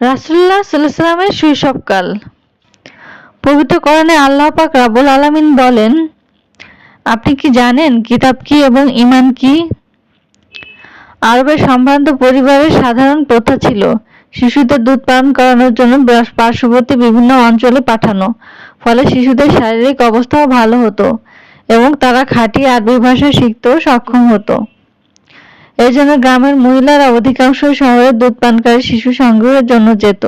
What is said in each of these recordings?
রাসুল্লাহ সাল্লামের শৈশবকাল। পবিত্র করণে আল্লাহ পাক রাবুল আলামিন বলেন, আপনি কি জানেন কিতাব কি এবং ইমান কি? আরবের সম্ভ্রান্ত পরিবারের সাধারণ প্রথা ছিল শিশুদের দুধ পান করানোর জন্য পার্শ্ববর্তী বিভিন্ন অঞ্চলে পাঠানো। ফলে শিশুদের শারীরিক অবস্থাও ভালো হতো এবং তারা খাঁটি আরবি ভাষা শিখতেও সক্ষম হতো। এই জন্য গ্রামের মহিলারা অধিকাংশ শহরে দুধ পানকারী শিশু সংগ্রহের জন্য যেত।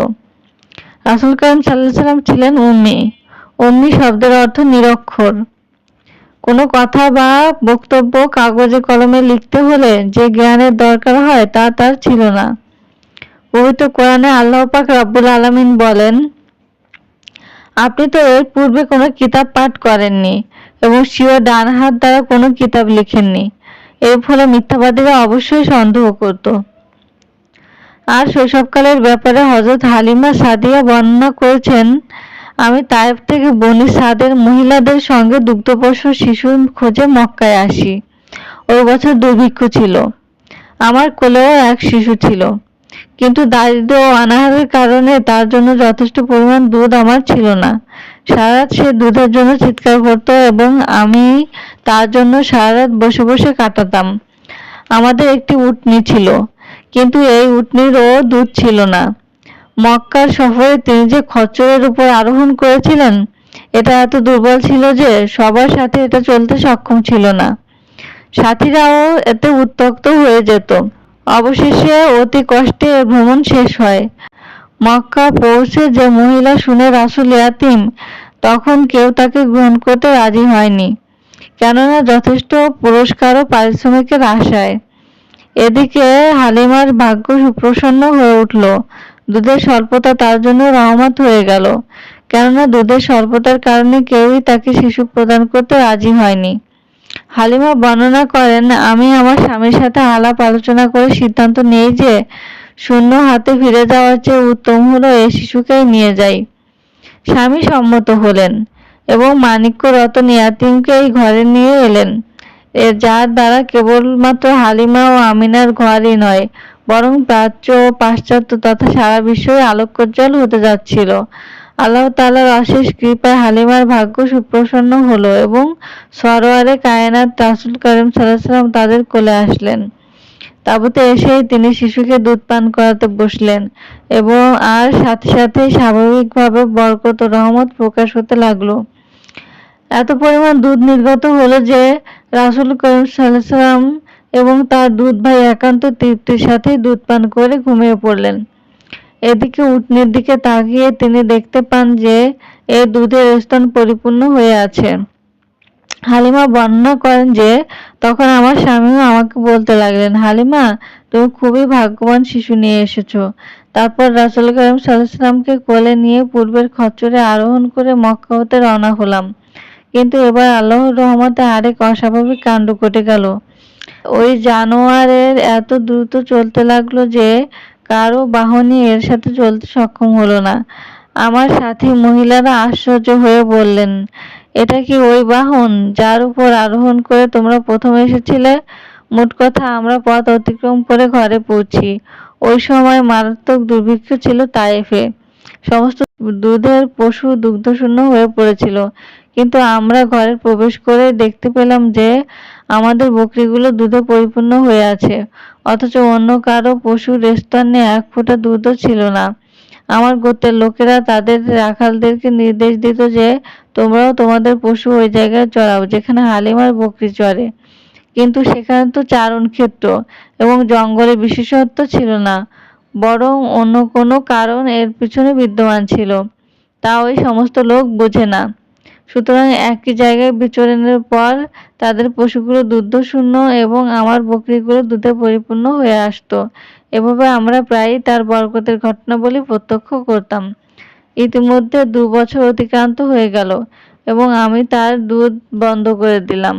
রাসুল করিম সাল্লাহ সাল্লাম ছিলেন উম্মি। উম্মি শব্দের অর্থ নিরক্ষর। কোনো কথা বা বক্তব্য কাগজে কলমে লিখতে হলে যে জ্ঞানের দরকার হয় তা তার ছিল না। পবিত্র কোরআনে আল্লাহ পাক রব্বুল আলমিন বলেন, আপনি তো এর পূর্বে কোনো কিতাব পাঠ করেননি এবং সিও ডান হাত দ্বারা কোনো কিতাব লিখেননি। এর ফলে মিথ্যাবাদীরা অবশ্যই সন্দেহ করত। আর শৈশবকালের ব্যাপারে হজরত হালিমা সাদিয়া বর্ণনা করেছেন, আমি তায়েব থেকে বনি সাদের মহিলাদের সঙ্গে দুগ্ধপোষ্য শিশুর খোঁজে মক্কায় আসি। ওই বছর দুর্ভিক্ষ ছিল। আমার কোলেও এক শিশু ছিল। কিন্তু দারিদ্র ও অনাহারের কারণে তার জন্য যথেষ্ট পরিমাণ দুধ আমার ছিল না। সারাত সে দুধের জন্য চিৎকার করতো এবং আমি তার জন্য সারাত বসে বসে কাটাতাম। আমাদের একটি উটনি ছিল, কিন্তু এই উটনিরও দুধ ছিল না। মক্কার সফরে তিনি যে খচ্চরের উপর আরোহণ করেছিলেন, এটা এত দুর্বল ছিল যে সবার সাথে এটা চলতে সক্ষম ছিল না। সাথীরাও এতে উত্তক্ত হয়ে যেত। অবশেষে অতি কষ্টে ভ্রমণ শেষ হয়। মক্কা পৌঁছে যে মহিলা শুনে রাসুল ইয়াতিম, তখন কেউ তাকে গ্রহণ করতে রাজি হয়নি, কেননা যথেষ্ট পুরস্কার ও পারিশ্রমিকের আশায়। এদিকে হালিমার ভাগ্য সুপ্রসন্ন হয়ে উঠল। দুধের স্বল্পতা তার জন্য রহমত হয়ে গেল, কেননা দুধের স্বল্পতার কারণে কেউই তাকে শিশু প্রদান করতে রাজি হয়নি। হালিমা বর্ণনা করেন, আমি আমার স্বামীর সাথে আলাপ আলোচনা করে সিদ্ধান্ত নেই যে শূন্য হাতে ফিরে যাওয়ার চেয়ে উত্তম হলো এ শিশুকেই নিয়ে যাই। স্বামী সম্মত হলেন এবং মানিক্য রতন ইয়াতিমকে এই ঘরে নিয়ে এলেন। এ যার দ্বারা কেবলমাত্র হালিমা ও আমিনার ঘরই নয়, বরং প্রাচ্য ও পাশ্চাত্য তথা সারা বিশ্বই আলোকোজ্জ্বল হতে যাচ্ছিল। আল্লাহ তালার অশেষ কৃপায় হালিমার ভাগ্য সুপ্রসন্ন হলো এবং সরোয়ারে কায়নাত রাসুল করিম সাল্লাম তাদের কোলে আসলেন। তাবুতে এসেই তিনি শিশুকে দুধ পান করাতে বসলেন এবং আর সাথে সাথে স্বাভাবিকভাবে বরকত রহমত প্রকাশ হতে লাগল। এত পরিমাণ দুধ নির্গত হলো যে রাসুল করিম সাল্লাম এবং তার দুধ ভাই একান্ত তৃপ্তির সাথে দুধ পান করে ঘুমিয়ে পড়লেন। এদিকে উটনির দিকে তাকিয়ে তিনি দেখতে পান যে এ দুধের স্থান পরিপূর্ণ হয়ে আছে। হালিমা বর্ণনা করেন যে, তখন আমার স্বামীও আমাকে বলতে লাগলেন, হালিমা, তুমি খুবই ভাগ্যবান শিশু নিয়ে এসেছ। তারপর রাসুল করিম সাল্লামকে কোলে নিয়ে পূর্বের খচ্চরে আরোহণ করে মক্কা হতে রওনা হলাম। কিন্তু এবার আল্লাহর রহমতে আরেক অস্বাভাবিক কাণ্ড ঘটে গেল। ওই জানোয়ারের এত দ্রুত চলতে লাগল যে কারও বাহনই এর সাথে চলতে সক্ষম হলো না। আমার সাথী মহিলারা আশ্চর্য হয়ে বললেন, এটা কি ওই বাহন যার উপর আরোহণ করে তোমরা প্রথম এসেছিলে? মোট কথা আমরা পথ অতিক্রম করে ঘরে পৌঁছি। ওই সময় মারাত্মক দুর্ভিক্ষ ছিল তাইফে। সমস্ত দুধের পশু দুগ্ধশূন্য হয়ে পড়েছিল। কিন্তু আমরা ঘরে প্রবেশ করে দেখতে পেলাম যে আমাদের বকরিগুলো দুধে পরিপূর্ণ হয়ে আছে। অথচ অন্য কারও পশুর স্তনে এক ফোঁটা দুধও ছিল না। আমার গোত্রের লোকেরা তাদের রাখালদেরকে নির্দেশ দিত যে, তোমরাও তোমাদের পশু ওই জায়গায় চড়াও, যেখানে হালিমার বকরি চড়ে। কিন্তু সেখানে তো চারণ ক্ষেত্র এবং জঙ্গলে বিশেষত্ব ছিল না। বরং অন্য কোনো কারণ এর পিছনে বিদ্যমান ছিল। তা ওই সমস্ত লোক বোঝে না। সুতরাং একই জায়গায় বিচরণের পর তাদের পশুগুলো দুধ শূন্য এবং আমার বকরিগুলো দুধে পরিপূর্ণ হয়ে আসতো। এভাবে আমরা প্রায়ই তার বরকতের ঘটনাবলী প্রত্যক্ষ করতাম। ইতিমধ্যে দু বছর অতিক্রান্ত হয়ে গেল এবং আমি তার দুধ বন্ধ করে দিলাম।